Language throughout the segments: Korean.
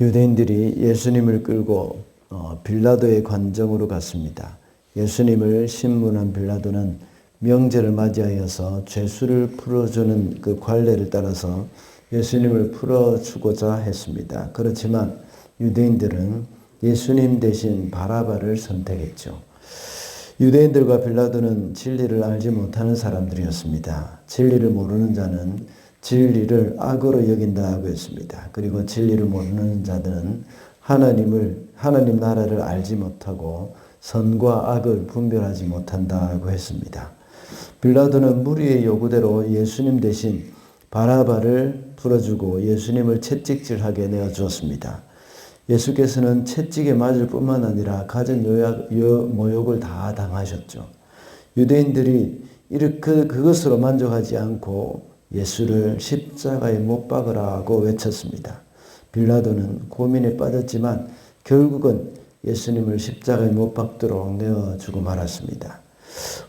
유대인들이 예수님을 끌고 어, 빌라도의 관정으로 갔습니다. 예수님을 신문한 빌라도는 명제를 맞이하여서 죄수를 풀어주는 그 관례를 따라서 예수님을 풀어주고자 했습니다. 그렇지만 유대인들은 예수님 대신 바라바를 선택했죠. 유대인들과 빌라도는 진리를 알지 못하는 사람들이었습니다. 진리를 모르는 자는 진리를 악으로 여긴다고 했습니다. 그리고 진리를 모르는 자들은 하나님을 하나님 나라를 알지 못하고 선과 악을 분별하지 못한다고 했습니다. 빌라도는 무리의 요구대로 예수님 대신 바라바를 풀어주고 예수님을 채찍질하게 내어 주었습니다. 예수께서는 채찍에 맞을 뿐만 아니라 가진 요약, 요, 모욕을 다 당하셨죠. 유대인들이 이렇게 그것으로 만족하지 않고 예수를 십자가에 못 박으라고 외쳤습니다. 빌라도는 고민에 빠졌지만 결국은 예수님을 십자가에 못 박도록 내어주고 말았습니다.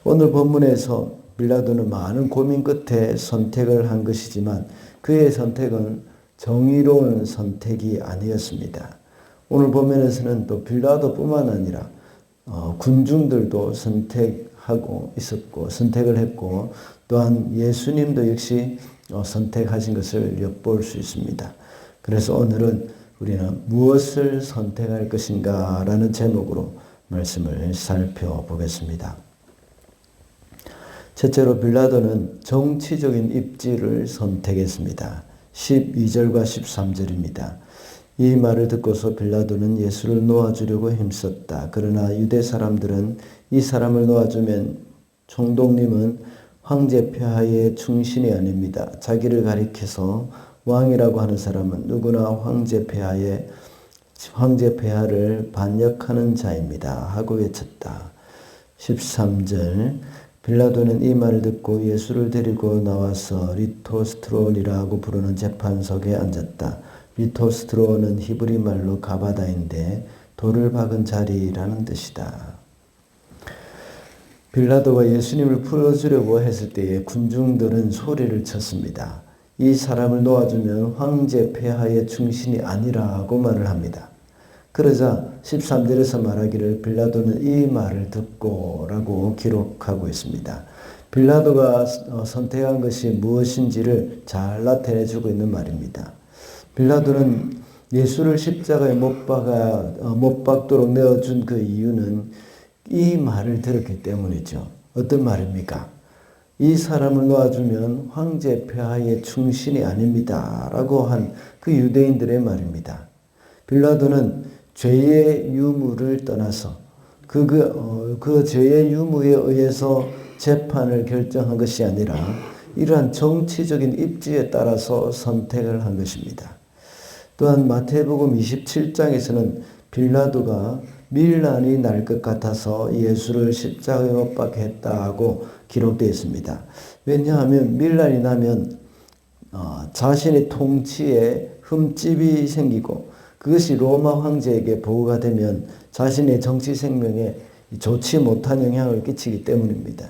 오늘 본문에서 빌라도는 많은 고민 끝에 선택을 한 것이지만 그의 선택은 정의로운 선택이 아니었습니다. 오늘 본면에서는 또 빌라도뿐만 아니라 어, 군중들도 선택 하고 있었고 선택을 했고 또한 예수님도 역시 어, 선택하신 것을 엿볼 수 있습니다. 그래서 오늘은 우리는 무엇을 선택할 것인가 라는 제목으로 말씀을 살펴보겠습니다. 첫째로 빌라도는 정치적인 입지를 선택했습니다. 12절과 13절입니다. 이 말을 듣고서 빌라도는 예수를 놓아주려고 힘썼다. 그러나 유대 사람들은 이 사람을 놓아주면 총독님은 황제 폐하의 충신이 아닙니다. 자기를 가리켜서 왕이라고 하는 사람은 누구나 황제 폐하의 황제 폐하를 반역하는 자입니다. 하고 외쳤다. 13절 빌라도는 이 말을 듣고 예수를 데리고 나와서 리토스트론이라고 부르는 재판석에 앉았다. 리토스트론은 히브리 말로 가바다인데 돌을 박은 자리라는 뜻이다. 빌라도가 예수님을 풀어주려고 했을 때에 군중들은 소리를 쳤습니다. 이 사람을 놓아주면 황제 폐하의 충신이 아니라고 말을 합니다. 그러자 13절에서 말하기를 빌라도는 이 말을 듣고라고 기록하고 있습니다. 빌라도가 어, 선택한 것이 무엇인지를 잘 나타내주고 있는 말입니다. 빌라도는 예수를 십자가에 못 박아 어, 못 박도록 내어준 그 이유는 이 말을 들었기 때문이죠. 어떤 말입니까? 이 사람을 놓아주면 황제 폐하의 충신이 아닙니다 라고 한 그 유대인들의 말입니다. 빌라도는 죄의 유무를 떠나서 그, 그, 어, 그 죄의 유무에 의해서 재판을 결정한 것이 아니라 이러한 정치적인 입지에 따라서 선택을 한 것입니다. 또한 마태복음 27장에서는 빌라도가 밀란이 날 것 같아서 예수를 십자가에 못 박했다고 기록되어 있습니다. 왜냐하면 밀란이 나면 어, 자신의 통치에 흠집이 생기고 그것이 로마 황제에게 보고가 되면 자신의 정치 생명에 좋지 못한 영향을 끼치기 때문입니다.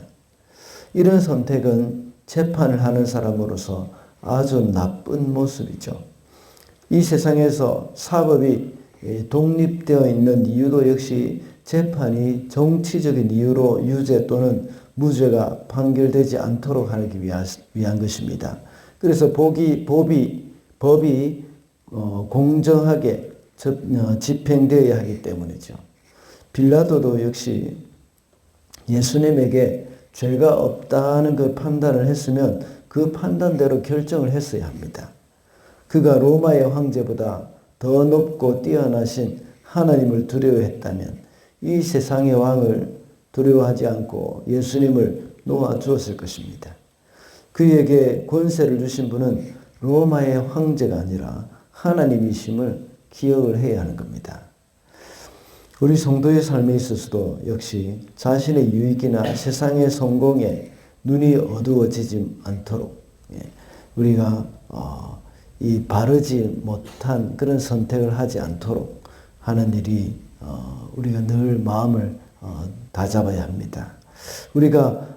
이런 선택은 재판을 하는 사람으로서 아주 나쁜 모습이죠. 이 세상에서 사법이 독립되어 있는 이유도 역시 재판이 정치적인 이유로 유죄 또는 무죄가 판결되지 않도록 하기 위한 것입니다. 그래서 법이, 법이, 법이 어, 공정하게 어, 집행되어야 하기 때문이죠. 빌라도도 역시 예수님에게 죄가 없다는 그 판단을 했으면 그 판단대로 결정을 했어야 합니다. 그가 로마의 황제보다 더 높고 뛰어나신 하나님을 두려워했다면 이 세상의 왕을 두려워하지 않고 예수님을 놓아 주었을 것입니다. 그에게 권세를 주신 분은 로마의 황제가 아니라 하나님이심을 기억을 해야 하는 겁니다. 우리 성도의 삶에 있어서도 역시 자신의 유익이나 세상의 성공에 눈이 어두워지지 않도록 예, 우리가 어, 이 바르지 못한 그런 선택을 하지 않도록 하는 일이 어, 우리가 늘 마음을 어, 다잡아야 합니다. 우리가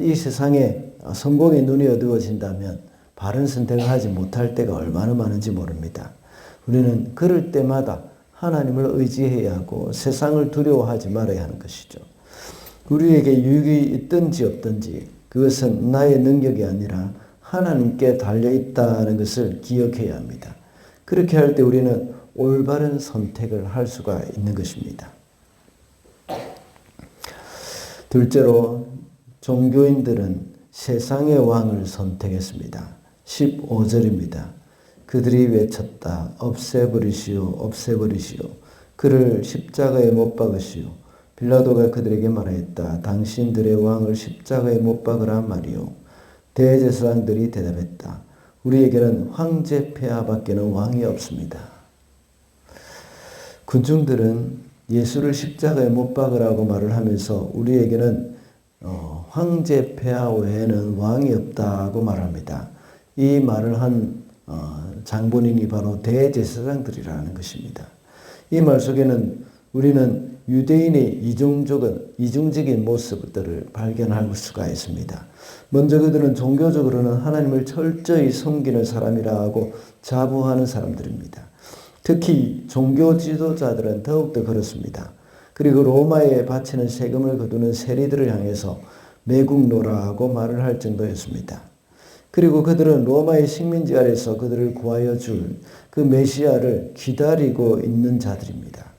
이 세상에 성공의 눈이 어두워진다면 바른 선택을 하지 못할 때가 얼마나 많은지 모릅니다. 우리는 그럴 때마다 하나님을 의지해야 하고 세상을 두려워하지 말아야 하는 것이죠. 우리에게 유익이 있든지 없든지 그것은 나의 능력이 아니라 하나님께 달려 있다는 것을 기억해야 합니다. 그렇게 할 때 우리는 올바른 선택을 할 수가 있는 것입니다. 둘째로 종교인들은 세상의 왕을 선택했습니다. 15절입니다. 그들이 외쳤다. 없애버리시오, 없애버리시오. 그를 십자가에 못 박으시오. 빌라도가 그들에게 말하였다. 당신들의 왕을 십자가에 못 박으라 말이오. 대제사장들이 대답했다. 우리에게는 황제 폐하밖에는 왕이 없습니다. 군중들은 예수를 십자가에 못 박으라고 말을 하면서 우리에게는 어, 황제 폐하 외에는 왕이 없다고 말합니다. 이 말을 한 어, 장본인이 바로 대제사장들이라는 것입니다. 이 말 속에는 우리는 유대인의 이중적인, 이중적인 모습들을 발견할 수가 있습니다. 먼저 그들은 종교적으로는 하나님을 철저히 섬기는 사람이라고 자부하는 사람들입니다. 특히 종교 지도자들은 더욱더 그렇습니다. 그리고 로마에 바치는 세금을 거두는 세리들을 향해서 매국노라고 말을 할 정도였습니다. 그리고 그들은 로마의 식민지 아래서 그들을 구하여 줄 그 메시아를 기다리고 있는 자들입니다.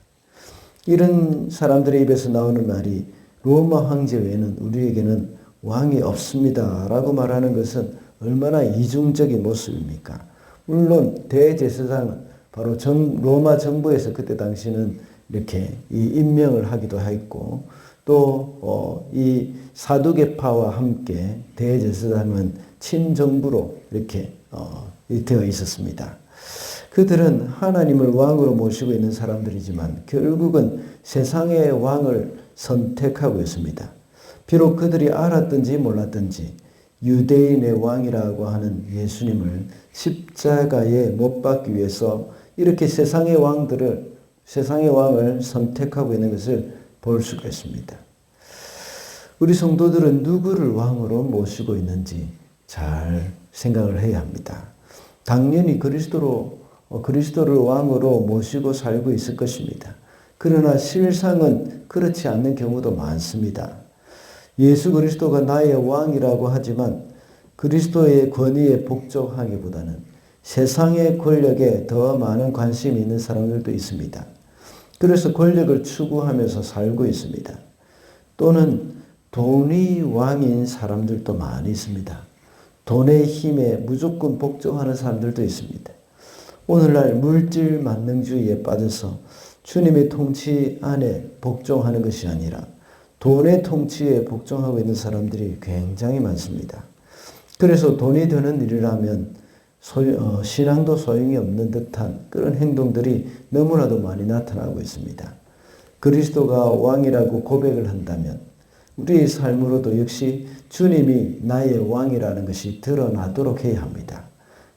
이런 사람들의 입에서 나오는 말이 로마 황제 외에는 우리에게는 왕이 없습니다. 라고 말하는 것은 얼마나 이중적인 모습입니까? 물론 대제사장은 바로 정, 로마 정부에서 그때 당시는 이렇게 이 임명을 하기도 했고 또이 어, 사두개파와 함께 대제사장은 친정부로 이렇게 어, 되어 있었습니다. 그들은 하나님을 왕으로 모시고 있는 사람들이지만 결국은 세상의 왕을 선택하고 있습니다. 비록 그들이 알았든지 몰랐든지 유대인의 왕이라고 하는 예수님을 십자가에 못 박기 위해서 이렇게 세상의 왕들을 세상의 왕을 선택하고 있는 것을 볼 수가 있습니다. 우리 성도들은 누구를 왕으로 모시고 있는지 잘 생각을 해야 합니다. 당연히 그리스도로 어, 그리스도를 왕으로 모시고 살고 있을 것입니다. 그러나 실상은 그렇지 않는 경우도 많습니다. 예수 그리스도가 나의 왕이라고 하지만 그리스도의 권위에 복종하기보다는 세상의 권력에 더 많은 관심이 있는 사람들도 있습니다. 그래서 권력을 추구하면서 살고 있습니다. 또는 돈이 왕인 사람들도 많이 있습니다. 돈의 힘에 무조건 복종하는 사람들도 있습니다. 오늘날 물질 만능주의에 빠져서 주님의 통치 안에 복종하는 것이 아니라 돈의 통치에 복종하고 있는 사람들이 굉장히 많습니다. 그래서 돈이 되는 일이라면 소유, 어, 신앙도 소용이 없는 듯한 그런 행동들이 너무나도 많이 나타나고 있습니다. 그리스도가 왕이라고 고백을 한다면 우리의 삶으로도 역시 주님이 나의 왕이라는 것이 드러나도록 해야 합니다.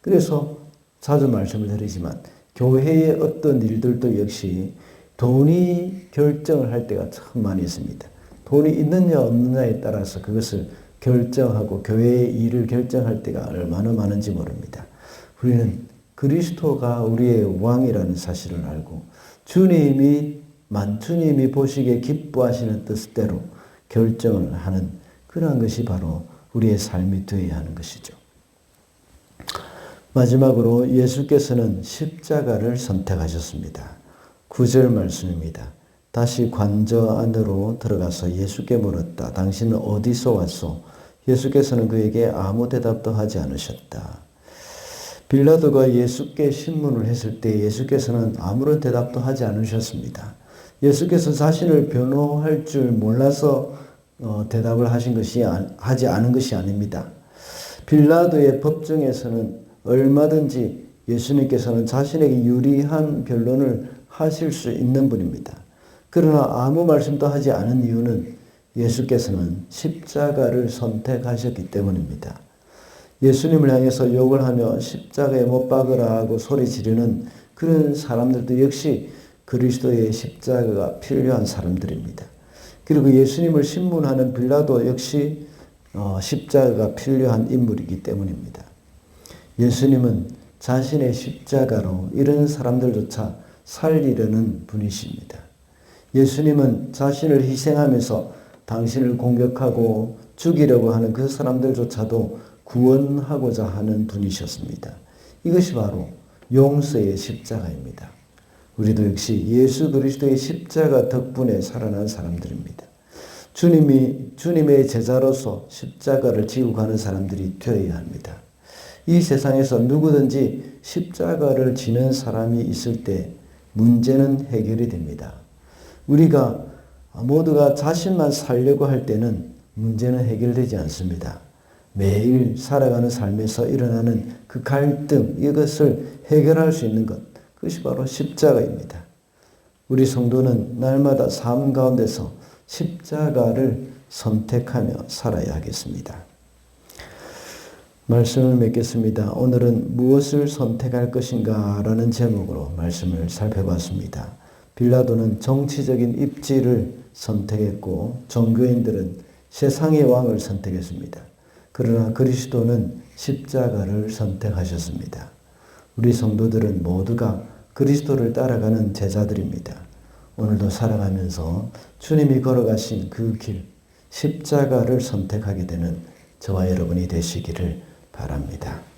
그래서 자주 말씀을 드리지만 교회의 어떤 일들도 역시 돈이 결정을 할 때가 참 많이 있습니다. 돈이 있느냐 없느냐에 따라서 그것을 결정하고 교회의 일을 결정할 때가 얼마나 많은지 모릅니다. 우리는 그리스도가 우리의 왕이라는 사실을 알고 주님이 만주님이 보시기에 기뻐하시는 뜻대로 결정을 하는 그러한 것이 바로 우리의 삶이 되어야 하는 것이죠. 마지막으로 예수께서는 십자가를 선택하셨습니다. 9절 말씀입니다. 다시 관저 안으로 들어가서 예수께 물었다. 당신은 어디서 왔소? 예수께서는 그에게 아무 대답도 하지 않으셨다. 빌라도가 예수께 신문을 했을 때 예수께서는 아무런 대답도 하지 않으셨습니다. 예수께서 자신을 변호할 줄 몰라서 어, 대답을 하신 것이 하지 않은 것이 아닙니다. 빌라도의 법정에서는 얼마든지 예수님께서는 자신에게 유리한 변론을 하실 수 있는 분입니다. 그러나 아무 말씀도 하지 않은 이유는 예수께서는 십자가를 선택하셨기 때문입니다. 예수님을 향해서 욕을 하며 십자가에 못 박으라 하고 소리 지르는 그런 사람들도 역시 그리스도의 십자가가 필요한 사람들입니다. 그리고 예수님을 신문하는 빌라도 역시 어, 십자가가 필요한 인물이기 때문입니다. 예수님은 자신의 십자가로 이런 사람들조차 살리려는 분이십니다. 예수님은 자신을 희생하면서 당신을 공격하고 죽이려고 하는 그 사람들조차도 구원하고자 하는 분이셨습니다. 이것이 바로 용서의 십자가입니다. 우리도 역시 예수 그리스도의 십자가 덕분에 살아난 사람들입니다. 주님이 주님의 제자로서 십자가를 지고 가는 사람들이 되어야 합니다. 이 세상에서 누구든지 십자가를 지는 사람이 있을 때 문제는 해결이 됩니다. 우리가 모두가 자신만 살려고 할 때는 문제는 해결되지 않습니다. 매일 살아가는 삶에서 일어나는 그 갈등, 이것을 해결할 수 있는 것, 그것이 바로 십자가입니다. 우리 성도는 날마다 삶 가운데서 십자가를 선택하며 살아야 하겠습니다. 말씀을 맺겠습니다. 오늘은 무엇을 선택할 것인가 라는 제목으로 말씀을 살펴봤습니다. 빌라도는 정치적인 입지를 선택했고 종교인들은 세상의 왕을 선택했습니다. 그러나 그리스도는 십자가를 선택하셨습니다. 우리 성도들은 모두가 그리스도를 따라가는 제자들입니다. 오늘도 살아가면서 주님이 걸어가신 그 길, 십자가를 선택하게 되는 저와 여러분이 되시기를 바랍니다.